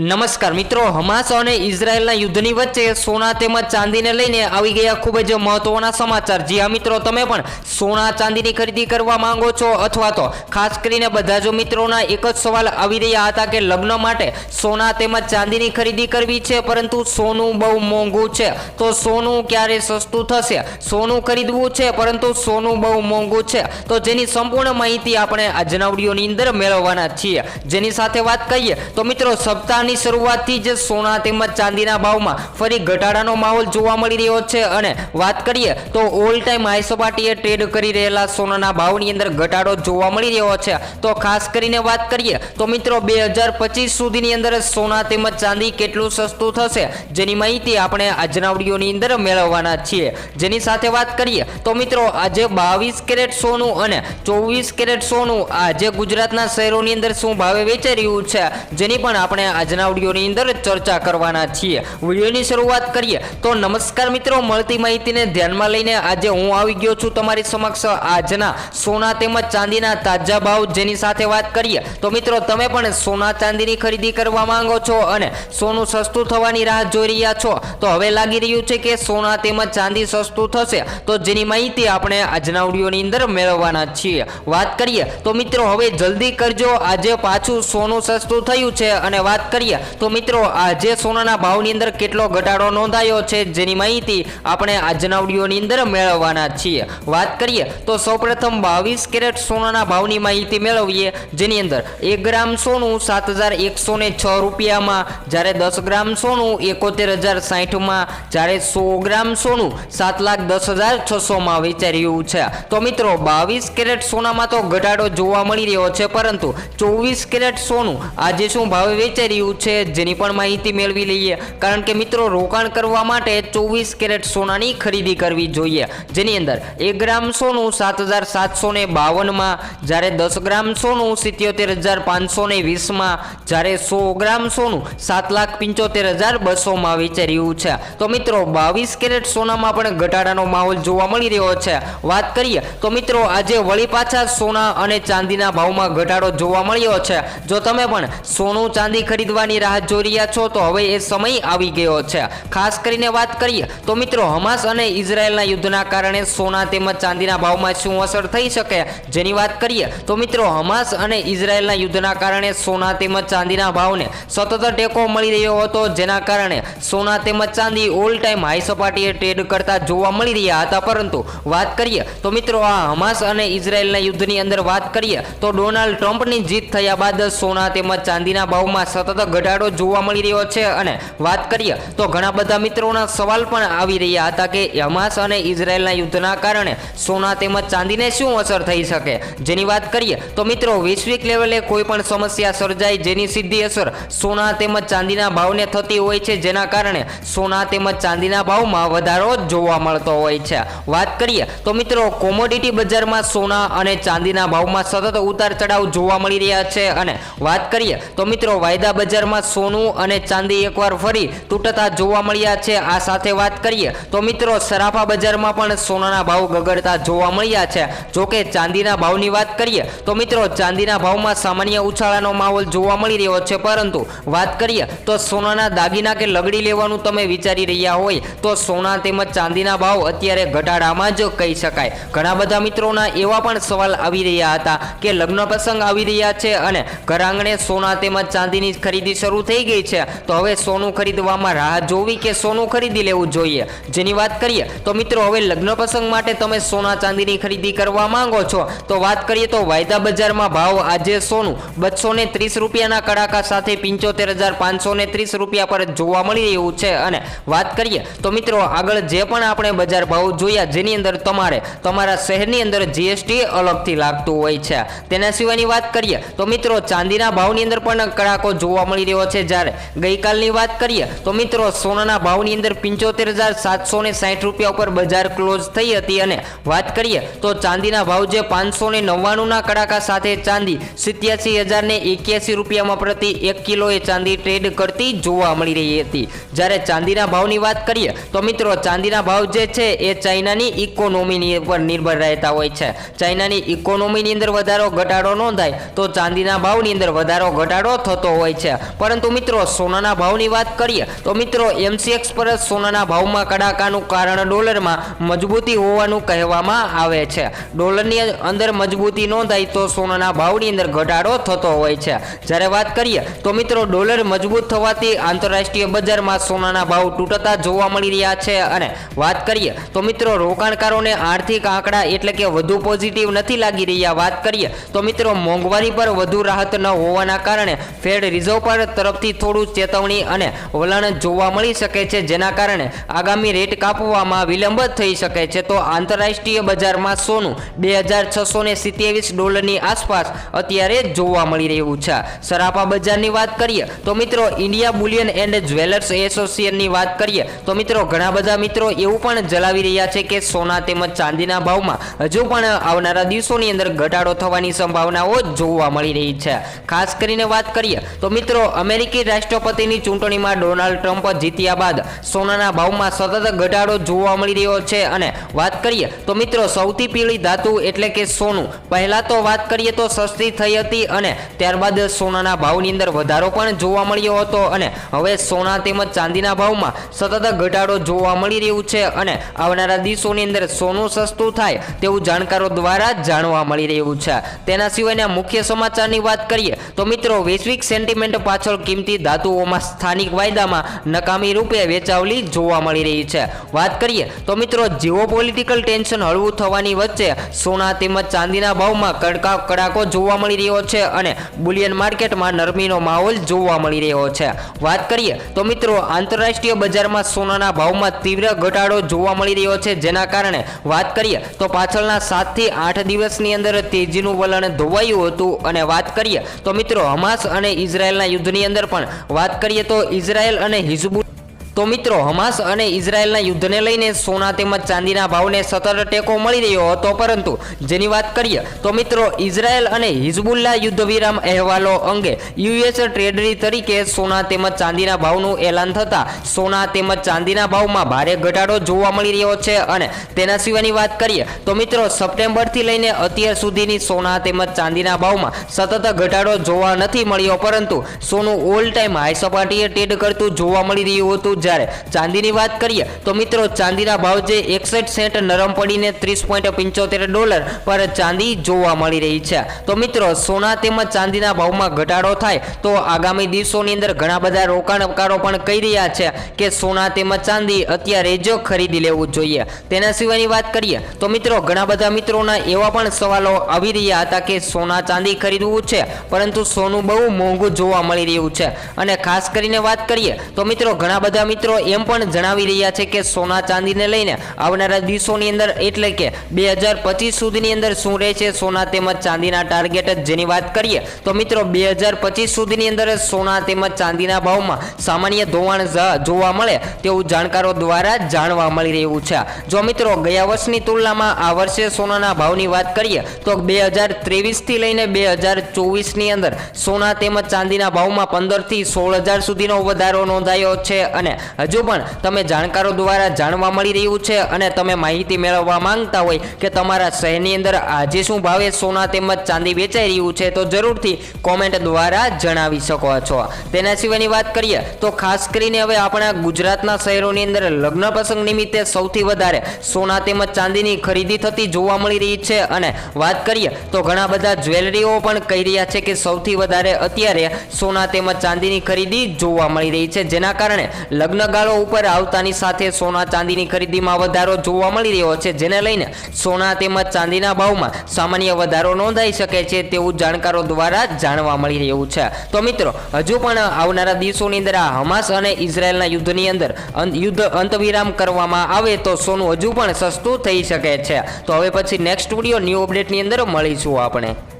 નમસ્કાર મિત્રો, હમાસ અને ઇઝરાયલના યુદ્ધની વચ્ચે સોના તેમજ ચાંદીને લઈને આવી ગયા ખૂબ જ મહત્વના સમાચાર. જી હા મિત્રો, તમે પણ સોના ચાંદીની ખરીદી કરવા માંગો છો અથવા તો ખાસ કરીને બધા જ મિત્રોના એક જ સવાલ આવી રહ્યા હતા કે લગ્ન માટે સોના તેમજ ચાંદીની ખરીદી કરવી છે, પરંતુ સોનું બહુ મોંઘું છે. તો સોનું ક્યારે સસ્તું થશે? સોનું ખરીદવું છે, પરંતુ સોનું બહુ મોંઘું છે. તો જેની સંપૂર્ણ માહિતી આપણે આજના વિડીયોની અંદર મેળવવાના છીએ. જેની સાથે વાત કરીએ તો મિત્રો સપ્તાહની શરૂઆતથી જ સોના તેમજ ચાંદીના ભાવમાં ફરી ઘટાડાનો માહોલ જોવા મળી રહ્યો છે. અને વાત કરીએ તો ઓલ ટાઈમ હાઈ સપાટીએ ટ્રેડ કરી રહેલા સોનાના ભાવની અંદર ઘટાડો જોવા મળી રહ્યો છે. તો ખાસ કરીને વાત કરીએ તો મિત્રો બે પચીસ સુધીની અંદર સોના તેમજ ચાંદી કેટલું સસ્તું થશે જેની માહિતી આપણે આજના વિડીયોની અંદર મેળવવાના છીએ. જેની સાથે વાત કરીએ તો મિત્રો આજે બાવીસ કેરેટ સોનું અને ચોવીસ કેરેટ સોનું આજે ગુજરાતના શહેરોની અંદર શું ભાવે વેચાઈ રહ્યું છે? જેની પણ આપણે આજના વિડીયોની અંદર ચર્ચા કરવાના છીએ. વિડીયોની શરૂઆત કરીએ તો નમસ્કાર મિત્રો, મળતી માહિતીને ધ્યાનમાં લઈને આજે હું આવી ગયો છું તમારી સમક્ષ આજના સોના તેમજ ચાંદીના તાજા ભાવ જેની સાથે વાત કરીએ. તો મિત્રો, તમે પણ સોના ચાંદીની ખરીદી કરવા માંગો છો અને સોનું સસ્તું થવાની રાહ જોઈ રહ્યા છો, તો હવે લાગી રહ્યું છે કે સોના તેમજ ચાંદી સસ્તું થશે. તો જેની માહિતી આપણે આજના ઓડિયોની અંદર મેળવવાના છીએ. વાત કરીએ તો મિત્રો, હવે જલ્દી કરજો. આજે પાછું સોનું સસ્તું થયું છે અને વાત કરીએ તો મિત્રો આજે સોનાના ભાવની અંદર કેટલો ઘટાડો નોંધાયો છે જેની માહિતી આપણે આજના વિડીયોની અંદર મેળવવાના છીએ. વાત કરીએ, તો સૌપ્રથમ બાવીસ કેરેટ સોનાના ભાવની માહિતી મેળવીએ, જેની અંદર એક ગ્રામ સોનું સાત હજાર એકસો ને છ રૂપિયામાં, જ્યારે દસ ગ્રામ સોનું એકોતેર હજાર જ્યારે સો ગ્રામ સોનું સાત લાખ દસ હજાર છસોમાં વેચાઈ રહ્યું છે. તો મિત્રો, બાવીસ કેરેટ સોનામાં તો ઘટાડો જોવા મળી રહ્યો છે, પરંતુ ચોવીસ કેરેટ સોનું આજે શું ભાવે વેચાઈ રહ્યું છે જેની પણ માહિતી મેળવી લઈએ. કારણ કે મિત્રો, રોકાણ કરવા માટે ચોવીસ કેરેટ સોનાની ખરીદી કરવી જોઈએ. જેની અંદર એક ગ્રામ સોનું સાત હજાર સાતસો ને બાવનમાં, જ્યારે દસ ગ્રામ સોનું સિત્યોતેર હજાર પાંચસો ને વીસમાં, જ્યારે સો ગ્રામ સોનું સાત લાખ પંચોતેર હજાર બસોમાં વેચાઈ રહ્યું છે. તો મિત્રો, બાવીસ કેરેટ સોનામાં પણ ઘટાડાનો માહોલ જોવા મળી રહ્યો છે. વાત કરીએ, તો મિત્રો, આજે વળી પાછા સોના અને ચાંદીના ભાવમાં ઘટાડો જોવા મળ્યો છે. જો તમે પણ સોનું, ચાંદી ખરીદવાની રાહ જોઈ રહ્યા છો, તો હવે એ સમય આવી ગયો છે. ખાસ કરીને વાત કરીએ, તો મિત્રો, હમાસ અને ઇઝરાયલના યુદ્ધના કારણે સોના તેમજ ચાંદીના ભાવમાં શું અસર થઈ શકે? જેની વાત કરીએ, તો મિત્રો, હમાસ અને ઇઝરાયલના યુદ્ધના કારણે સોના તેમજ ચાંદીના ભાવને સતત ટેકો મળી રહ્યો હતો, જેના કારણે સોના તેમજ ચાંદી ઓલ ટાઈમ હાઈ સપાટીએ ટ્રેડ કરતા જોવા મળી રહ્યા હતા. પરંતુ વાત કરીએ, તો મિત્રો, આ હમાસ અને ઇઝરાયલના યુદ્ધની અંદર વાત કરીએ, તો ડોનાલ્ડ ટ્રમ્પની જીત થયા બાદ સોના તેમજ ચાંદીના ભાવમાં સતત ઘટાડો જોવા મળી રહ્યો છે અને વાત કરીએ તો ઘણા બધા મિત્રોના સવાલ પણ આવી રહ્યા હતા કે હમાસ અને ઇઝરાયલના યુદ્ધના કારણે સોના તેમજ ચાંદીને શું અસર થઈ શકે? જેની વાત કરીએ તો મિત્રો, વૈશ્વિક લેવલે કોઈ પણ સમસ્યા સર્જાય જેની સીધી અસર સોના તેમજ ચાંદીના ભાવને થતી હોય છે, જેના કારણે સોના તેમજ ચાંદીના ભાવમાં વધારો જોવા મળતો હોય છે. વાત કરીએ તો મિત્રો, કોમોડિટી બજારમાં સોના અને ચાંદીના ભાવમાં સતત ઉતાર ચઢાવ જોવા મળી રહ્યા છે અને વાત કરીએ તો મિત્રો, વાયદા બજારમાં સોનું અને ચાંદી એકવાર ફરી તૂટતા જોવા મળ્યા છે. આ સાથે વાત કરીએ તો મિત્રો, સરાફા બજારમાં પણ સોનાના ભાવ ગગડતા જોવા મળ્યા છે. જોકે ચાંદીના ભાવની વાત કરીએ તો મિત્રો, ચાંદીના ભાવમાં સામાન્ય ઉછાળાનો માહોલ જોવા મળી રહ્યો છે. પરંતુ વાત કરીએ તો સોનાના દાગીના કે લગડી લેવાનું તમે વિચારી રહ્યા હોય તો સોના તેમજ ચાંદીના ભાવ અત્યારે ઘટાડામાં જ કહી શકાય. ઘણા બધા મિત્રોના એવા પણ સવાલ આવી રહ્યા હતા કે લગ્ન પ્રસંગ આવી રહ્યા છે અને ઘર આંગણે સોના તેમજ ચાંદીની ખરીદી શરૂ થઈ ગઈ છે, તો હવે સોનું ખરીદવામાં રાહ જોવી કે સોનું ખરીદી લેવું જોઈએ? જેની વાત કરીએ, તો મિત્રો હવે લગ્ન પ્રસંગ માટે તમે સોના ચાંદીની ખરીદી કરવા માંગો છો. તો વાત કરીએ તો વાયદા બજારમાં ભાવ આજે સોનું બસો ને ત્રીસ રૂપિયાના કડાકા સાથે પંચોતેર હજાર પાંચસો ને ત્રીસ રૂપિયા પર જોવા મળી રહ્યું છે. અને વાત કરીએ, તો મિત્રો આગળ જે પણ આપણે બજાર ભાવ જોયા, જેની અંદર તમારે તમારા શહેરની અંદર જીએસટી અલગથી લાગતું હોય છે. તેના સિવાયની વાત કરીએ, તો મિત્રો ચાંદીના ભાવની અંદર પણ કડાકો જોવા મળી રહ્યો છે. જ્યારે ગઈકાલની વાત કરીએ તો મિત્રો સોનાના ભાવની અંદર પંચોતેર હજાર સાતસો ને સાઠ રૂપિયા ઉપર બજાર ક્લોઝ થઈ હતી. અને વાત કરીએ તો ચાંદીના ભાવ જે પાંચસો ને નવ્વાણુંના કડાકા સાથે ચાંદી સિત્યાસી હજાર ને એક્યાસી રૂપિયામાં પ્રતિ એક કિલોએ ચાંદી ટ્રેડ કરતી જોવા મળી રહી હતી. જ્યારે ચાંદીના ભાવની વાત કરીએ તો મિત્રો ચાંદીના ભાવ જે છે એ ચાઇનાની ઇકોનોમીની પર નિર્ભર રહેતા હોય છે. ચાઇનાની ઇકોનોમીની અંદર વધારો ઘટાડો નોંધાય તો ચાંદીના ભાવની અંદર વધારો ઘટાડો થતો હોય છે. પરંતુ મિત્રો, સોનાના ભાવની વાત કરીએ, તો મિત્રો એમસીએક્સ પર સોનાના ભાવમાં કડાકાનું કારણ ડોલરમાં મજબૂતી હોવાનું કહેવામાં આવે છે. ડોલરની અંદર મજબૂતી નોંધાય તો સોનાના ભાવની અંદર ઘટાડો થતો હોય છે. જ્યારે વાત કરીએ, તો મિત્રો, ડોલર મજબૂત થવાથી આંતરરાષ્ટ્રીય બજારમાં સોનાના ભાવ તૂટતા જોવા મળી રહ્યા છે. અને વાત કરીએ, તો મિત્રો, રોકાણકારોને આર્થિક આંકડા એટલે કે વધુ પોઝિટિવ નથી લાગી રહ્યા. વાત કરીએ, તો મિત્રો, મોંઘવારી પર વધુ રાહત ન હોવાના કારણે ફેડ રિઝર્વ પર તરફથી થોડું ચેતવણી અને વલણ જોવા મળી શકે છે, જેના કારણે આગામી રેટ કાપવામાં વિલંબ થઈ શકે છે. તો આંતરરાષ્ટ્રીય બજારમાં સોનું બે હજાર છસો ને સિત્યાવીસ ડોલરની આસપાસ અત્યારે જોવા મળી રહ્યું છે. સરાપા બજારની વાત કરીએ તો મિત્રો ઇન્ડિયા બુલિયન એન્ડ જ્વેલર્સ એસોસિએશનની વાત કરીએ તો મિત્રો ઘણા બધા મિત્રો એવું પણ જણાવી રહ્યા છે કે સોના તેમજ ચાંદીના ભાવમાં હજુ પણ આવનારા દિવસોની અંદર ઘટાડો થવાની સંભાવનાઓ જોવા મળી રહી છે. ખાસ કરીને વાત કરીએ તો મિત્રો અમેરિકી રાષ્ટ્રપતિની ચૂંટણીમાં ડોનાલ્ડ ટ્રમ્પ જીત્યા બાદ સોનાના ભાવમાં સતત ઘટાડો જોવા મળી રહ્યો છે. અને વાત કરીએ તો મિત્રો, સૌથી પીળી ધાતુ એટલે કે સોનું. પહેલા તો વાત કરીએ તો સસ્તી થઈ હતી અને ત્યારબાદ સોનાના ભાવની અંદર વધારો પણ જોવા મળ્યો હતો. અને હવે સોના તેમજ ચાંદીના ભાવમાં સતત ઘટાડો જોવા મળી રહ્યું છે અને આવનારા દિવસોની અંદર સોનું સસ્તું થાય તેવું જાણકારો દ્વારા જાણવા મળી રહ્યું છે. તેના સિવાયના મુખ્ય સમાચારની વાત કરીએ તો મિત્રો, વૈશ્વિક સેન્ટિમેન્ટ પાછળ કિંમતી ધાતુઓમાં સ્થાનિક વાયદામાં નકામી રૂપે વેચાવલી જોવા મળી રહી છે. વાત કરીએ તો મિત્રો, જીઓ પોલિટિકલ ટેન્શન હળવું થવાની વચ્ચે સોના તેમજ ચાંદીના ભાવમાં કડકા કડાકો જોવા મળી રહ્યો છે અને બુલિયન માર્કેટમાં નરમીનો માહોલ જોવા મળી રહ્યો છે. વાત કરીએ તો મિત્રો, આંતરરાષ્ટ્રીય બજારમાં સોનાના ભાવમાં તીવ્ર ઘટાડો જોવા મળી રહ્યો છે. જેના કારણે વાત કરીએ તો પાછળના સાતથી આઠ દિવસની અંદર તેજીનું વલણ ધોવાયું હતું. અને વાત કરીએ તો મિત્રો, હમાસ અને ઇઝરાયલના યુદ્ધની અંદર પણ વાત કરીએ તો ઇઝરાયલ અને હિઝબુલ તો મિત્રો, હમાસ અને ઇઝરાયલના યુદ્ધને લઈને સોના તેમજ ચાંદીના ભાવને સતત ટેકો મળી રહ્યો હતો. પરંતુ જેની વાત કરીએ, તો મિત્રો, ઇઝરાયલ અને હિઝબુલ્લા યુદ્ધ વિરામ અહેવાલો અંગે યુએસ ટ્રેડરી તરીકે સોના તેમજ ચાંદીના ભાવનું એલાન થતાં સોના તેમજ ચાંદીના ભાવમાં ભારે ઘટાડો જોવા મળી રહ્યો છે. અને તેના સિવાયની વાત કરીએ, તો મિત્રો, સપ્ટેમ્બરથી લઈને અત્યાર સુધીની સોના તેમજ ચાંદીના ભાવમાં સતત ઘટાડો જોવા નથી મળ્યો. પરંતુ સોનું ઓલ ટાઈમ હાઈ સપાટીએ ટ્રેડ કરતું જોવા મળી રહ્યું હતું. જ્યારે ચાંદીની વાત કરીએ, તો મિત્રો ચાંદીના ભાવ જે એકસઠ સેન્ટ નરમ પડીને ત્રીસ પોઈન્ટ પંચોતેર ડોલર પર ચાંદી જોવા મળી રહી છે. તો મિત્રો, સોના તેમજ ચાંદીના ભાવમાં ઘટાડો થાય તો આગામી દિવસોની અંદર ઘણા બધા રોકાણકારો પણ કહી રહ્યા છે કે સોના તેમજ ચાંદી અત્યારે જ ખરીદી લેવું જોઈએ. તેના સિવાયની વાત કરીએ, તો મિત્રો ઘણા બધા મિત્રોના એવા પણ સવાલો આવી રહ્યા હતા કે સોના ચાંદી ખરીદવું છે, પરંતુ સોનું બહુ મોંઘું જોવા મળી રહ્યું છે. અને ખાસ કરીને વાત કરીએ, તો મિત્રો ઘણા બધા મિત્રો એમ પણ જણાવી રહ્યા છે કે સોના ચાંદીને લઈને આવનારા દિવસોની અંદર એટલે કે બે હજાર પચીસ સુધીની અંદર શું રહેશે સોના તેમજ ચાંદીના ટાર્ગેટ જેની વાત કરીએ, તો મિત્રો બે હજાર પચીસ સુધીની અંદર સોના તેમજ ચાંદીના ભાવમાં સામાન્ય ધોવાણ જોવા મળે તેવું જાણકારો દ્વારા જાણવા મળી રહ્યું છે. જો મિત્રો ગયા વર્ષની તુલનામાં આ વર્ષે સોનાના ભાવની વાત કરીએ, તો બે હજાર ત્રેવીસથી લઈને બે હજાર ચોવીસની અંદર સોના તેમજ ચાંદીના ભાવમાં પંદરથી સોળ હજાર સુધીનો વધારો નોંધાયો છે અને હજુ પણ તમે જાણકારો દ્વારા જાણવા મળી રહ્યું છે અને તમે માહિતી મેળવવા માંગતા હોય કે તમારા શહેરની અંદર આજે શું ભાવે સોના તેમજ ચાંદી વેચાઈ રહ્યું છે, તો જરૂરથી કોમેન્ટ દ્વારા જણાવી શકો છો. તેના સિવાયની વાત કરીએ તો ખાસ કરીને હવે આપણા ગુજરાતના શહેરોની અંદર લગ્ન પ્રસંગ નિમિત્તે સૌથી વધારે સોના તેમજ ચાંદીની ખરીદી થતી જોવા મળી રહી છે અને વાત કરીએ તો ઘણા બધા જ્વેલરીઓ પણ કહી રહ્યા છે કે સૌથી વધારે અત્યારે સોના તેમજ ચાંદીની ખરીદી જોવા મળી રહી છે. જેના કારણે લગ્નગાળો ઉપર આવતાની સાથે સોના ચાંદીની ખરીદીમાં વધારો જોવા મળી રહ્યો છે, જેને લઈને સોના તેમજ ચાંદીના ભાવમાં સામાન્ય વધારો નોંધાઈ શકે છે તેવું જાણકારો દ્વારા જાણવા મળી રહ્યું છે. તો મિત્રો, હજુ પણ આવનારા દિવસોની અંદર આ હમાસ અને ઇઝરાયલના યુદ્ધની અંદર યુદ્ધ અંતવિરામ કરવામાં આવે તો સોનું હજુ પણ સસ્તું થઈ શકે છે. તો હવે પછી નેક્સ્ટ વીડિયો ન્યૂ અપડેટની અંદર મળીશું આપણે.